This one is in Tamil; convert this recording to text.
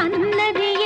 அன்னை